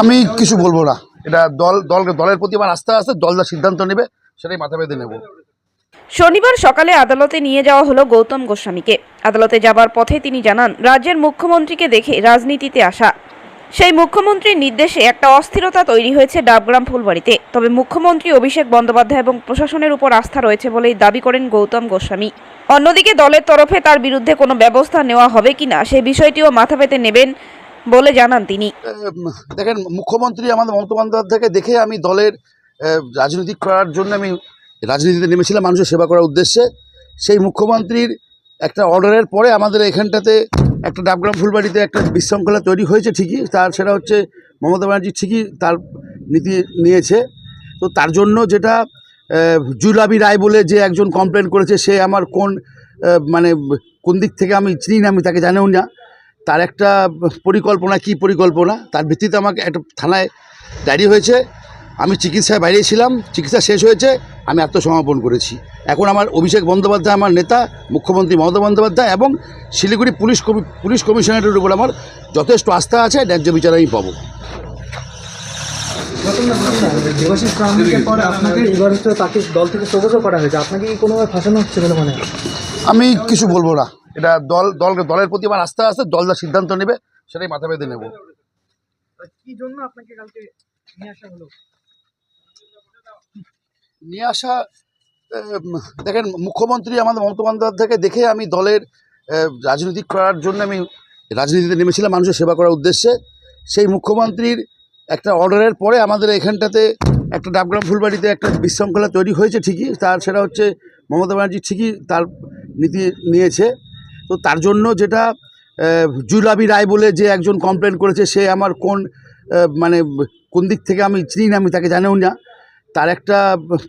আমি কিছু বলব না। এটা দল দল দলের প্রতি আমার আস্থা আছে দল যা সিদ্ধান্ত নেবে সেটাই মাথা বেঁধে নেব। শনিবার সকালে আদালতে নিয়ে যাওয়া হলো গৌতম গোস্বামীকে। আদালতে যাবার পথে তিনি জানান রাজ্যের মুখ্যমন্ত্রীকে দেখে রাজনীতিতে আসা। সেই মুখ্যমন্ত্রীর নির্দেশে একটা অস্থিরতা তৈরি হয়েছে ডাবগ্রাম ফুলবাড়িতে। তবে মুখ্যমন্ত্রী অভিষেক বন্দ্যোপাধ্যায় এবং প্রশাসনের উপর আস্থা রয়েছে বলেই দাবি করেন গৌতম গোস্বামী। অন্যদিকে দলের তরফে তার বিরুদ্ধে কোনো ব্যবস্থা নেওয়া হবে কিনা সেই বিষয়টিও মাথা পেতে নেবেন বলে জানান তিনি। দেখেন, মুখ্যমন্ত্রী আমাদের মমতা বন্দ্যোপাধ্যায়কে দেখে আমি দলের রাজনীতি করার জন্য আমি রাজনীতিতে নেমেছিলাম মানুষের সেবা করার উদ্দেশ্যে। সেই মুখ্যমন্ত্রীর একটা অর্ডারের পরে আমাদের এখানটাতে একটা ডাবগ্রাম ফুলবাড়িতে একটা বিশৃঙ্খলা তৈরি হয়েছে ঠিকই, তার সেটা হচ্ছে মমতা ব্যানার্জি ঠিকই তার নীতি নিয়েছে। তো তার জন্য যেটা জুলাবি রায় বলে যে একজন কমপ্লেন করেছে, সে আমার কোন মানে কোন দিক থেকে আমি চিনি না, আমি তাকে জানেও না। তার একটা পরিকল্পনা, কি পরিকল্পনা? তার ভিত্তিতে আমাকে একটা থানায় ডায়েরি হয়েছে। আমি চিকিৎসায় বাইরে ছিলাম, চিকিৎসা শেষ হয়েছে, আমি আত্মসমর্পণ করেছি। এখন আমার অভিষেক বন্দ্যোপাধ্যায় আমার নেতা, মুখ্যমন্ত্রী মমতা বন্দ্যোপাধ্যায় এবং শিলিগুড়ি পুলিশ পুলিশ কমিশনারের উপর আমার যথেষ্ট আস্থা আছে, ন্যায্য বিচার আমি পাবো। দেবাশিস প্রামাণিকের পর আপনাকে এবার তাকে দল থেকে সবুজও করা হয়েছে। আপনাকে কি কোনোভাবে ফাঁসানো হচ্ছে বলে মনে হয়? আমি কিছু বলব না। এটা দল দল দলের প্রতি আমার আস্থা আছে দল যা সিদ্ধান্ত নেবে সেটাই মাথা বেঁধে নেব। কি জন্য আপনাকে কালকে নিয়ে আসা হলো? নিয়ে আসা দেখেন মুখ্যমন্ত্রী আমাদের মমতা বন্দ্যোপাধ্যায়কে দেখে আমি দলের রাজনীতি করার জন্য আমি রাজনীতিতে নেমেছিলাম মানুষের সেবা করার উদ্দেশ্যে। সেই মুখ্যমন্ত্রীর একটা অর্ডারের পরে আমাদের এখানটাতে একটা ডাবগ্রাম ফুলবাড়িতে একটা বিশৃঙ্খলা তৈরি হয়েছে ঠিকই, তার সেটা হচ্ছে মমতা ব্যানার্জি ঠিকই তার নীতি নিয়েছে। তো তার জন্য যেটা জুলাবি রায় বলে যে একজন কমপ্লেন করেছে, সে আমার কোন মানে কোন দিক থেকে আমি চিনি না, আমি তাকে জানেও না। তার একটা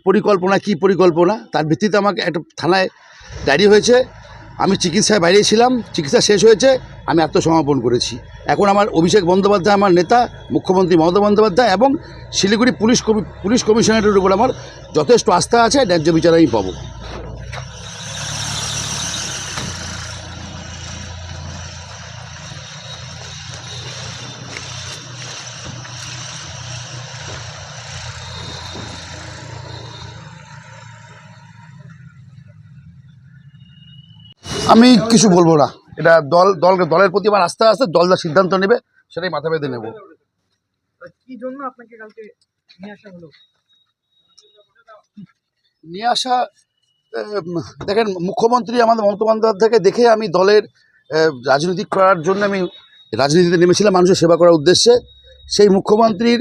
পরিকল্পনা, কি পরিকল্পনা, তার ভিত্তিতে আমাকে একটা থানায় ডায়েরি হয়েছে। আমি চিকিৎসায় বাইরে ছিলাম, চিকিৎসা শেষ হয়েছে। আমি আত্মসমর্পণ করেছি। এখন আমার অভিষেক বন্দ্যোপাধ্যায় আমার নেতা, মুখ্যমন্ত্রী মমতা বন্দ্যোপাধ্যায় এবং শিলিগুড়ি পুলিশ পুলিশ কমিশনারের উপর আমার যথেষ্ট আস্থা আছে, ন্যায্য বিচার আমি পাবো। আমি কিছু বলব না। এটা দল দল দলের প্রতি আমার আস্থা আছে দল যা সিদ্ধান্ত নেবে সেটাই মাথা বেঁধে নেব। নিয়ে আসা দেখেন মুখ্যমন্ত্রী আমাদের মমতা বন্দ্যোপাধ্যায়কে দেখে আমি দলের রাজনীতি করার জন্য আমি রাজনীতিতে নেমেছিলাম মানুষের সেবা করার উদ্দেশ্যে। সেই মুখ্যমন্ত্রীর